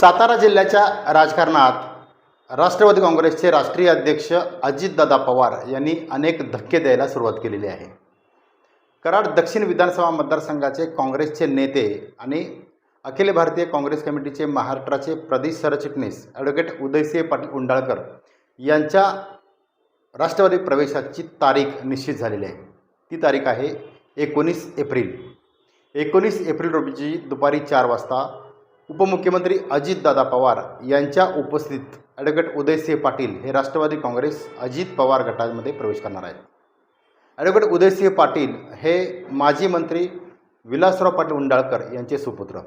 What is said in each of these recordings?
सातारा जिल्ह्याच्या राजकारणात राष्ट्रवादी काँग्रेसचे राष्ट्रीय अध्यक्ष अजितदादा पवार यांनी अनेक धक्के द्यायला सुरुवात केलेली आहे. कराड दक्षिण विधानसभा मतदारसंघाचे काँग्रेसचे नेते आणि अखिल भारतीय काँग्रेस कमिटीचे महाराष्ट्राचे प्रदेश सरचिटणीस ॲडव्होकेट उदयसिंह पाटील उंडाळकर यांच्या राष्ट्रवादी प्रवेशाची तारीख निश्चित झालेली आहे. ती तारीख आहे एकोणीस एप्रिल. एकोणीस एप्रिल रोजी दुपारी चार वाजता उपमुख्यमंत्री अजितदादा पवार यांच्या उपस्थित ॲडव्होकेट उदयसिंह पाटील हे राष्ट्रवादी काँग्रेस अजित पवार गटामध्ये प्रवेश करणार आहेत. ॲडव्होकेट उदयसिंह पाटील हे माजी मंत्री विलासराव पाटील उंडाळकर यांचे सुपुत्र.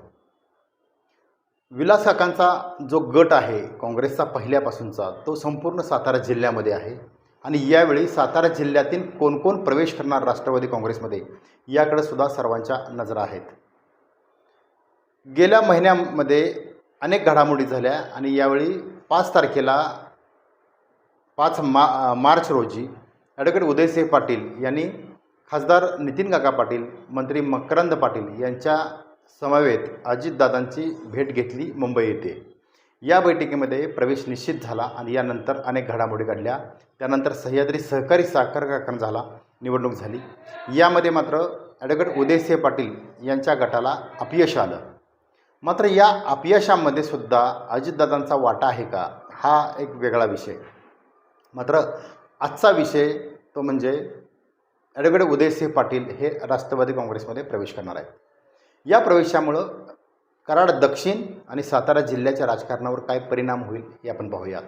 विलास काकांचा जो गट आहे काँग्रेसचा पहिल्यापासूनचा तो संपूर्ण सातारा जिल्ह्यामध्ये आहे. आणि यावेळी सातारा जिल्ह्यातील कोण कोण प्रवेश करणार राष्ट्रवादी काँग्रेसमध्ये याकडे सुद्धा सर्वांच्या नजरा आहेत. गेल्या महिन्यामध्ये अनेक घडामोडी झाल्या आणि यावेळी पाच तारखेला पाच मा मार्च रोजी ॲडव्होकेट उदयसिंह पाटील यांनी खासदार नितीन काका पाटील मंत्री मकरंद पाटील यांच्या समवेत अजितदादांची भेट घेतली मुंबई येथे. या बैठकीमध्ये प्रवेश निश्चित झाला आणि यानंतर अनेक घडामोडी घडल्या. त्यानंतर सह्याद्री सहकारी साखर कारखाना झाला निवडणूक झाली. यामध्ये मात्र ॲडव्होकेट उदयसिंह पाटील यांच्या गटाला अपयश आलं. मात्र या अपयशामध्ये सुद्धा अजितदादांचा वाटा आहे का? हा एक वेगळा विषय. मात्र आजचा विषय तो म्हणजे ॲडव्होकेट उदयसिंह पाटील हे राष्ट्रवादी काँग्रेसमध्ये प्रवेश करणार आहेत. या प्रवेशामुळं कराड दक्षिण आणि सातारा जिल्ह्याच्या राजकारणावर काय परिणाम होईल हे आपण पाहूयात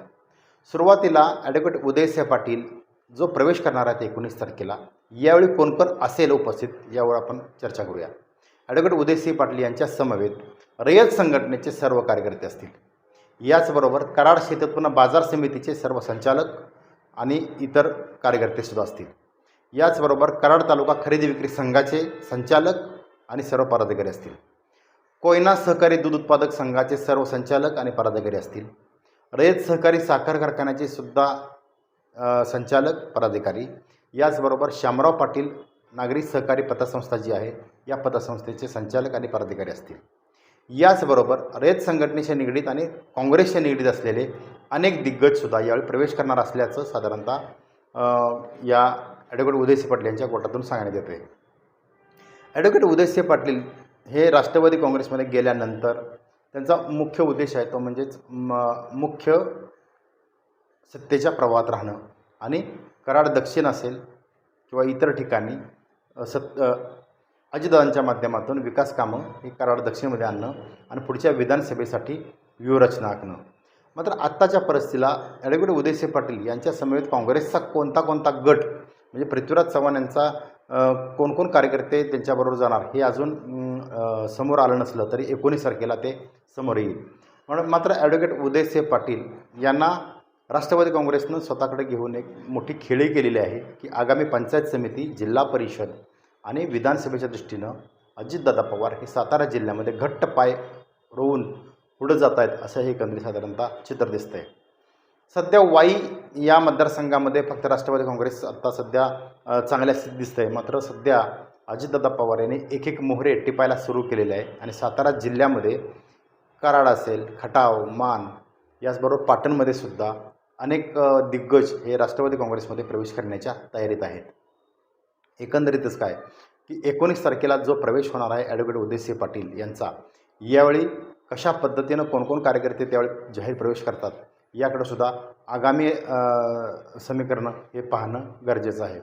सुरुवातीला ॲडव्होकेट उदयसिंह पाटील जो प्रवेश करणार आहेत एकोणीस तारखेला यावेळी कोण कोण असेल उपस्थित यावर आपण चर्चा करूया. ॲडव्होकेट उदयसिंह पाटील यांच्या समवेत रयत संघटनेचे सर्व कार्यकर्ते असतील. याचबरोबर कराड शेतोत्पन्न बाजार समितीचे सर्व संचालक आणि इतर कार्यकर्तेसुद्धा असतील. याचबरोबर कराड तालुका खरेदी विक्री संघाचे संचालक आणि सर्व पदाधिकारी असतील. कोयना सहकारी दूध उत्पादक संघाचे सर्व संचालक आणि पदाधिकारी असतील. रयत सहकारी साखर कारखान्याचे सुद्धा संचालक पदाधिकारी. याचबरोबर श्यामराव पाटील नागरी सहकारी पतसंस्था जी आहे या पतसंस्थेचे संचालक आणि पदाधिकारी असतील. याचबरोबर रयत संघटनेशी निगडीत आणि काँग्रेसशी निगडीत असलेले अनेक दिग्गजसुद्धा यावेळी प्रवेश करणार असल्याचं साधारणतः या ॲडव्होकेट उदयसिंह पाटील यांच्या कोटातून सांगण्यात येते ॲडव्होकेट उदयसिंह पाटील हे राष्ट्रवादी काँग्रेसमध्ये गेल्यानंतर त्यांचा मुख्य उद्देश आहे तो म्हणजेच म मुख्य सत्तेच्या प्रवाहात राहणं आणि कराड दक्षिण असेल किंवा इतर ठिकाणी सत सत् अजितदादांच्या माध्यमातून विकास कामं हे कराड दक्षिणमध्ये आणणं आणि पुढच्या विधानसभेसाठी व्यूहरचना आखणं. मात्र आत्ताच्या परिस्थितीला ॲडव्होकेट उदयसिंह पाटील यांच्या समवेत काँग्रेसचा कोणता कोणता गट म्हणजे पृथ्वीराज चव्हाण यांचा कोण कोण कार्यकर्ते त्यांच्याबरोबर जाणार हे अजून समोर आलं नसलं तरी एकोणीस तारखेला ते समोर येईल. म्हणून मात्र ॲडव्होकेट उदयसिंह पाटील यांना राष्ट्रवादी काँग्रेसनं स्वतःकडे घेऊन एक मोठी खेळी केलेली आहे की आगामी पंचायत समिती जिल्हा परिषद आणि विधानसभेच्या दृष्टीनं अजितदादा पवार हे सातारा जिल्ह्यामध्ये घट्ट पाय रोवून पुढं जात आहेत असं हे एकंदरीत साधारणतः चित्र दिसतंय. सध्या वाई या मतदारसंघामध्ये फक्त राष्ट्रवादी काँग्रेस आत्ता सध्या चांगल्या स्थितीत आहे मात्र सध्या अजितदादा पवार यांनी एक एक मोहरे टिपायला सुरू केलेले आहे आणि सातारा जिल्ह्यामध्ये कराड असेल खटाव मान याचबरोबर पाटणमध्ये सुद्धा अनेक दिग्गज हे राष्ट्रवादी काँग्रेसमध्ये प्रवेश करण्याच्या तयारीत आहेत. एकंदरीतच काय? की एकोणीस तारखेला जो प्रवेश होणार आहे ॲडव्होकेट उदयसिंह पाटील यांचा यावेळी कशा पद्धतीनं कोणकोण कार्यकर्ते त्यावेळी जाहीर प्रवेश करतात? याकडं सुद्धा आगामी समीकरणं हे पाहणं गरजेचं आहे.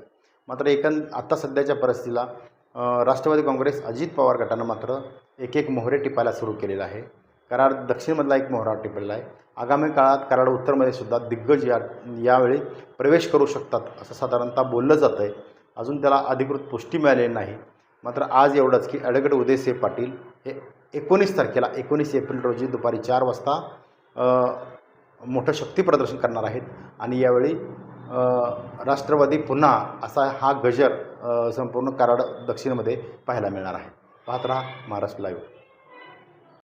मात्र एकंद आत्ता सध्याच्या परिस्थितीला राष्ट्रवादी काँग्रेस अजित पवार गटानं मात्र एक एक मोहरे टिपायला सुरू केलेला आहे. कराड दक्षिणमधला एक मोहरा टिपलेला आहे. आगामी काळात कराड उत्तरमध्ये सुद्धा दिग्गज या यावेळी प्रवेश करू शकतात असं साधारणतः बोललं जातं आहे अजून त्याला अधिकृत पुष्टी मिळालेली नाही. मात्र आज एवढंच की ॲडव्होकेट उदयसिंह पाटील हे एकोणीस तारखेला एकोणीस एप्रिल रोजी दुपारी चार वाजता मोठं शक्ती प्रदर्शन करणार आहेत. आणि यावेळी राष्ट्रवादी पुन्हा असा हा गजर संपूर्ण कराड दक्षिणमध्ये पाहायला मिळणार आहे. पाहत राहा महाराष्ट्र लाईव्ह